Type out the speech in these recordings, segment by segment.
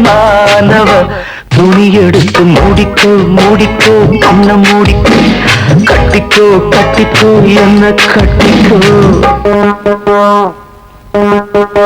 ஆழமானவ துணி எடுத்து மூடிக்கோ மூடிக்கோ கண்ண மூடிக்கோ கட்டிக்கோ கட்டிக்கோ என்ன கட்டிக்கோ. இந்த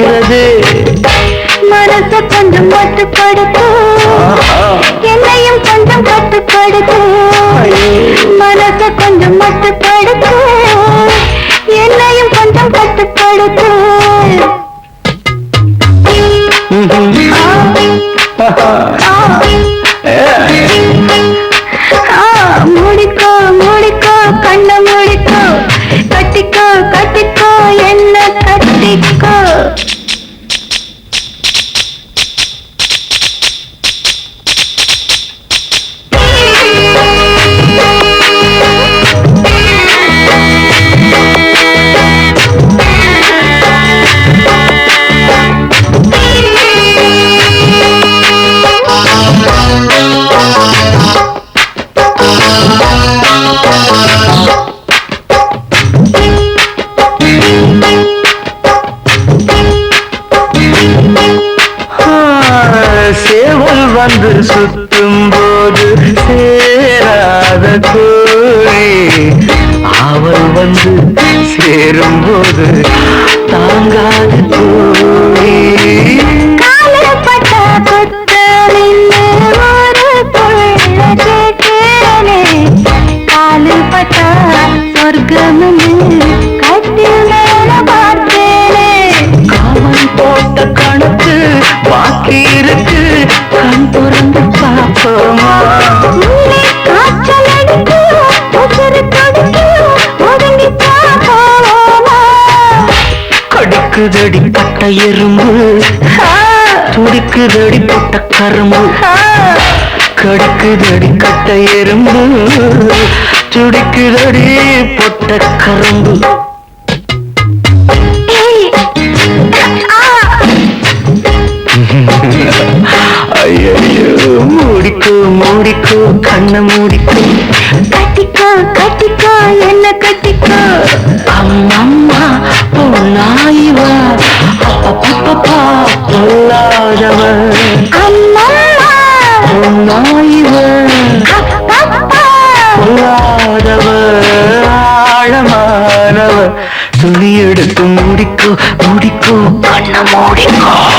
துடிக்கிறது மனசை கொஞ்சம் மட்டுப்படுத்து என்னையும் கொஞ்சம் கட்டுப்படுத்து. மனசை கொஞ்சம் மட்டுப்படுத்து. என்னையும் கொஞ்சம் கட்டுப்படுத்து. ஆ, மேல பார்த்தேனே. காவல் போட்ட கணக்கு பாக்கி இருக்கு. கண் திறந்து பார்ப்போமா? கடுக்குதடி கட்ட எறும்பு. துடிக்குதடி பொட்ட கரும்பு. கடுக்குதடி கட்ட எறும்பு. துடிக்குதடி பொட்ட கரும்பு. ஐயோ மூடிக்கோ மூடிக்கோ கண்ணை மூடிக்கோ. கட்டிக்கோ கட்டிக்கோ என்ன கட்டிக்கோ கண்ணை மூடிக்கோ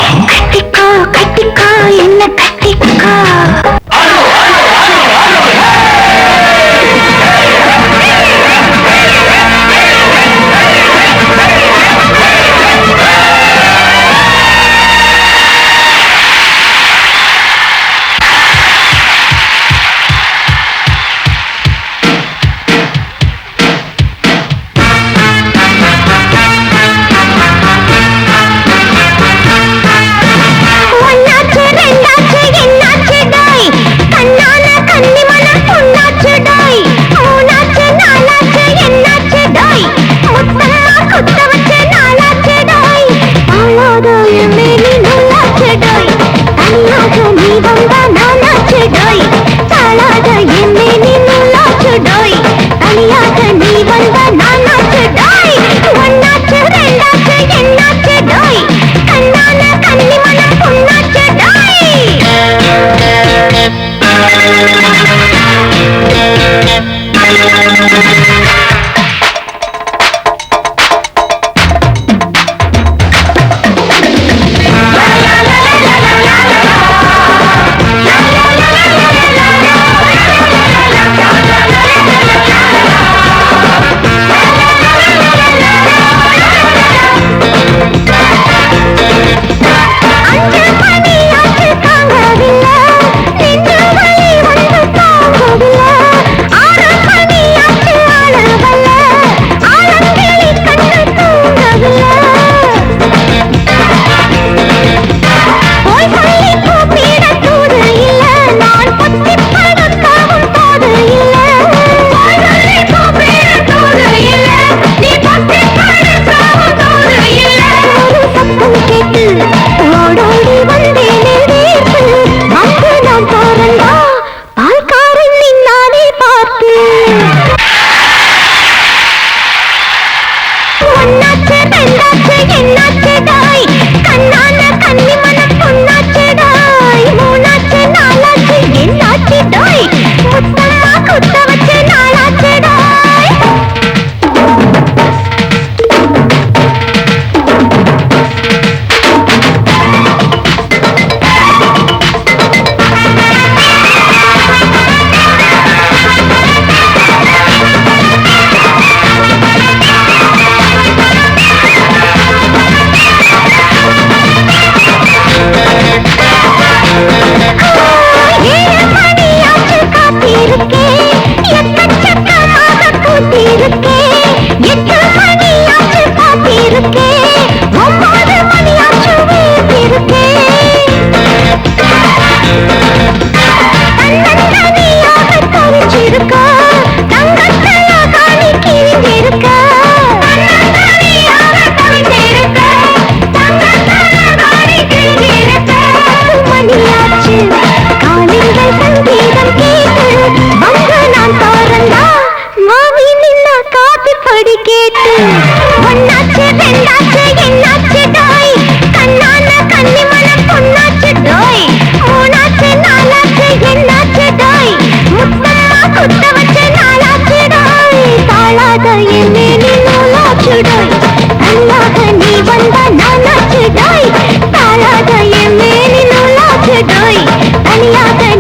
दुनिया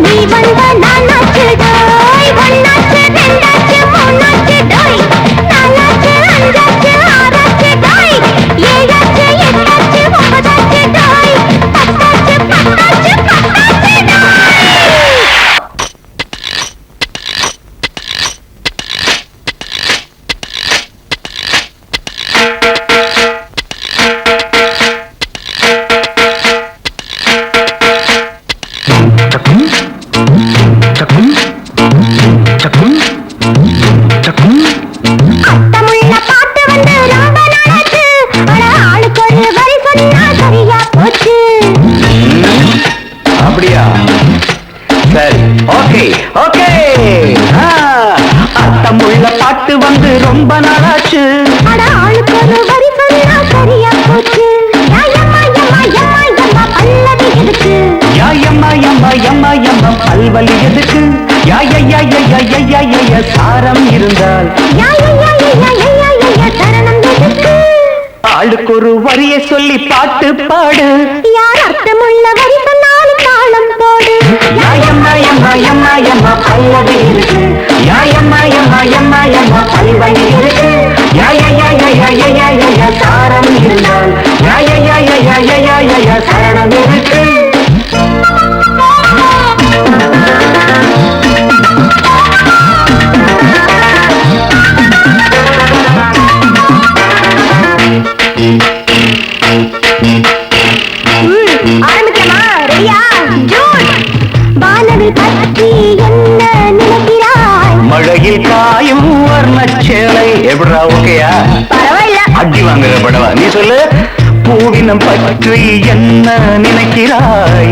பற்றி என்ன நினைக்கிறாய்?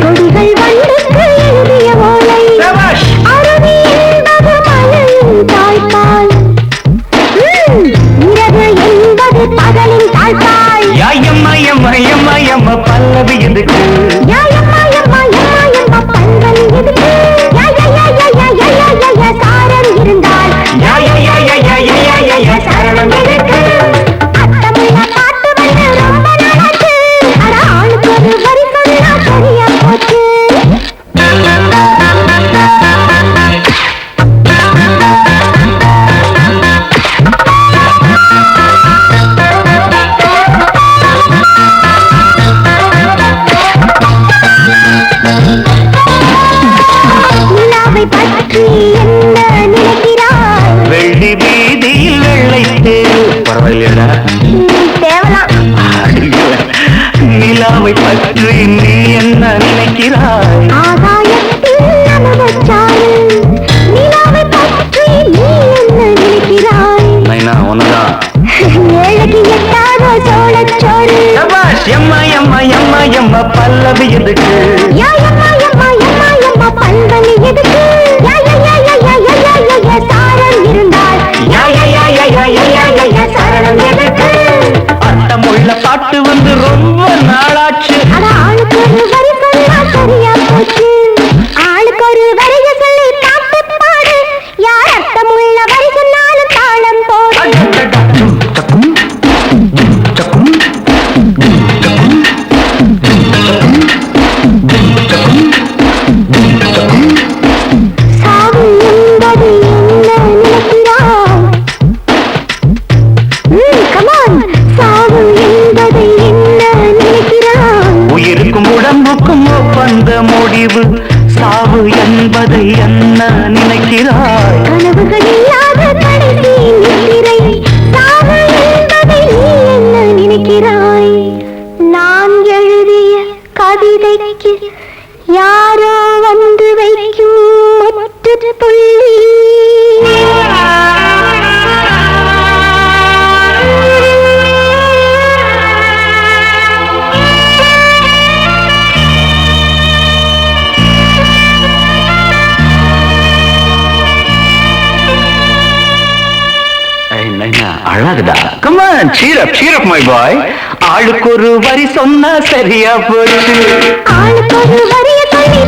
வீதி வீதியில் வெள்ளை பரவாயில்லையடா. நிலாவை பற்றி நீ என்ன நினைக்கிறாய்? நைனா ஒன்னதான் எம்மா எம்மா எம்மா எம்மா பல்லவி எதுக்கு? சாப்பிட்டு வந்து ரொம்ப நாளாச்சு. கிடைக்கு யாரோ வந்து வைக்கும் மற்றொரு புள்ளி. அழகுதா come on cheer up cheer up my boy ஆளுக்கு ஒரு வரி சொன்னா சரியா போச்சு. ஆளுக்கு ஒரு வரிய சொல்லி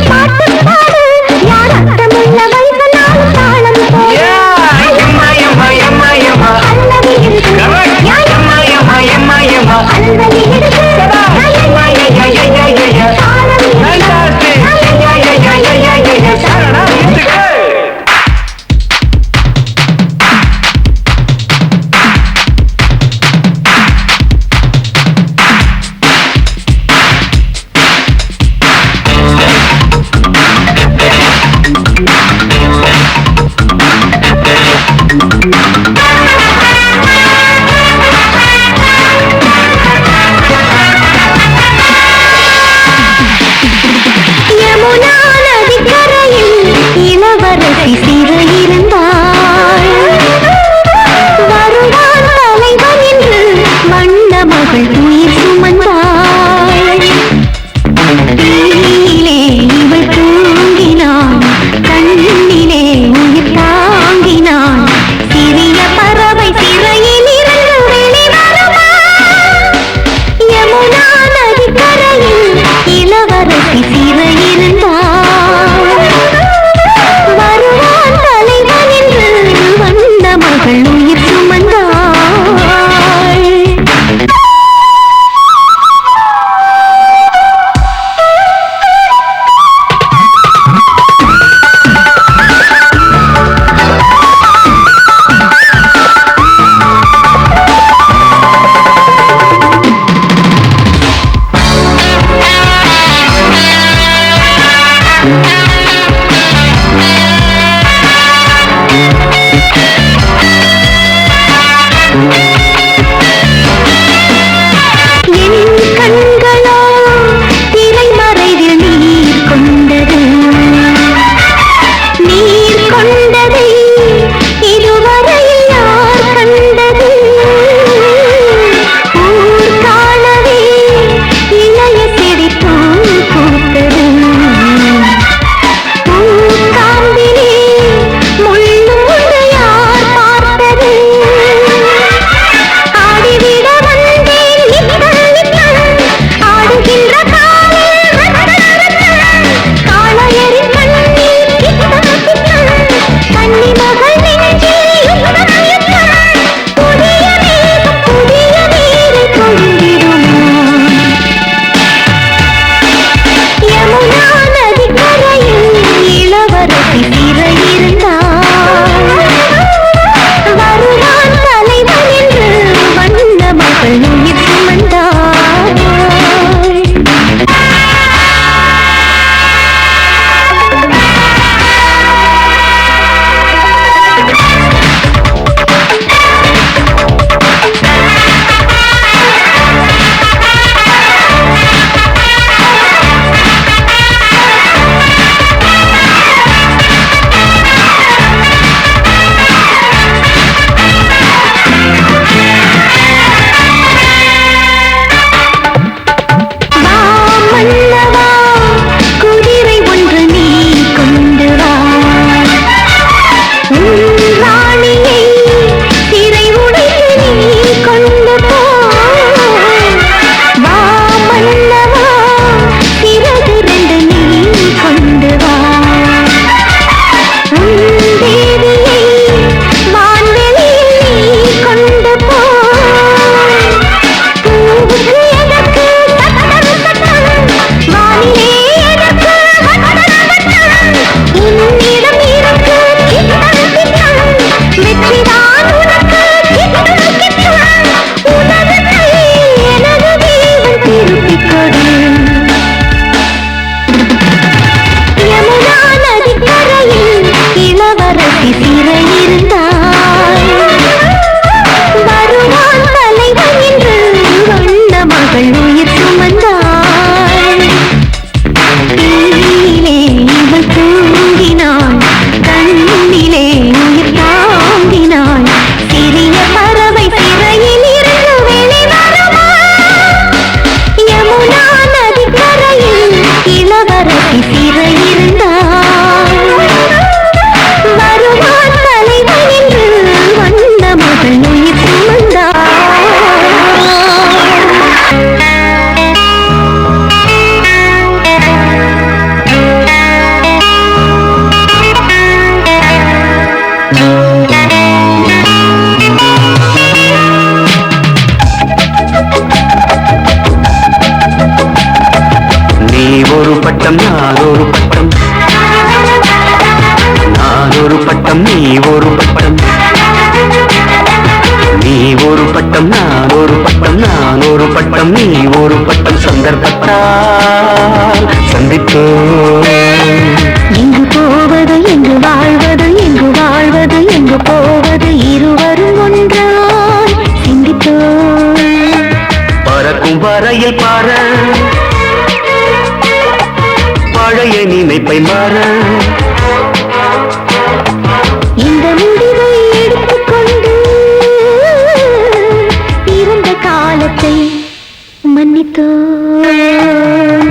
நினைப்பை மாற. இந்த முடிவை எடுத்துக்கொண்டு இருந்த காலத்தை மன்னித்தோம்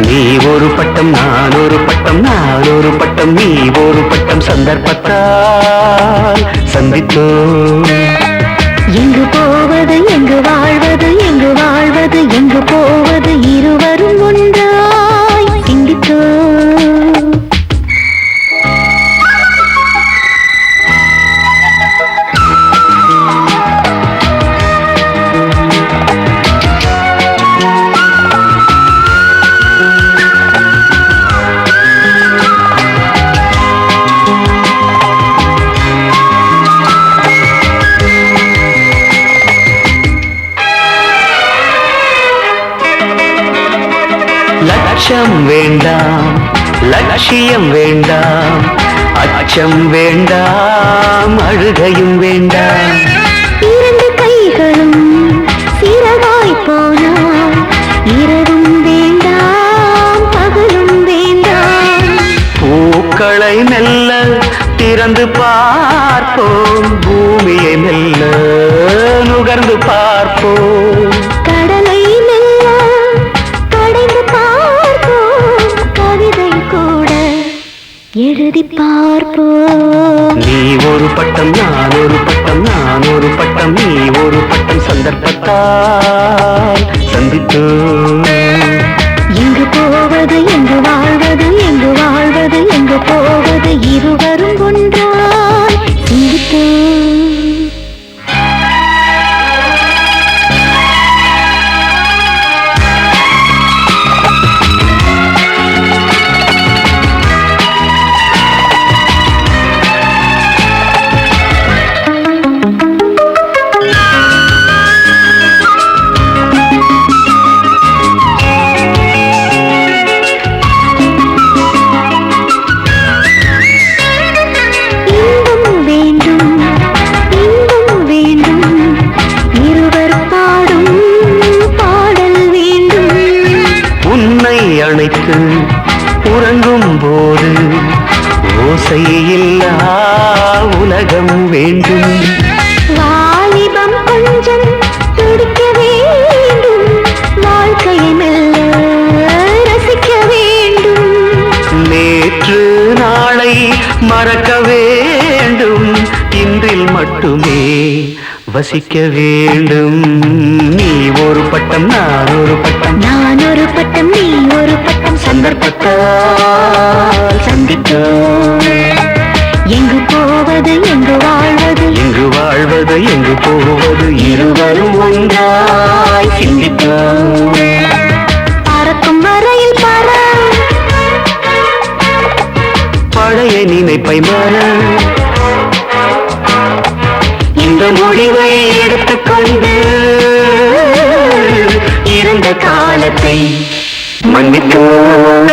நீ ஒரு பட்டம் நான் ஒரு பட்டம் நான் ஒரு பட்டம் நீ ஒரு பட்டம் சந்தர்ப்பத்தால் சந்தித்தோம் எங்கு போவது எங்கு வாழ்வது எங்கு வாழ்வது எங்கு போவது இருவரும். எழுதி பார்ப்போம். நீ ஒரு பட்டம் நான் ஒரு பட்டம் நான் ஒரு பட்டம் நீ ஒரு பட்டம் சந்தர்ப்பத்தால் சந்தித்தோம். மட்டுமே வசிக்க வேண்டும். நீ ஒரு பட்டம் நான் ஒரு பட்டம். நான் ஒரு பட்டம் நீ ஒரு பட்டம். சந்தர்ப்பத்தால் சந்தித்தோம். எங்கு போவது எங்கு வாழ்வது? எங்கு வாழ்வது எங்கு போவது? இருவரும் ஒன்றாய் சிந்தித்தோம். பறக்கும் வரையில் பற. பழைய நினைப்பை மாற. இந்த முடிவை எடுத்துக்கொண்டு இருந்த காலத்தை மன்னித்தோம்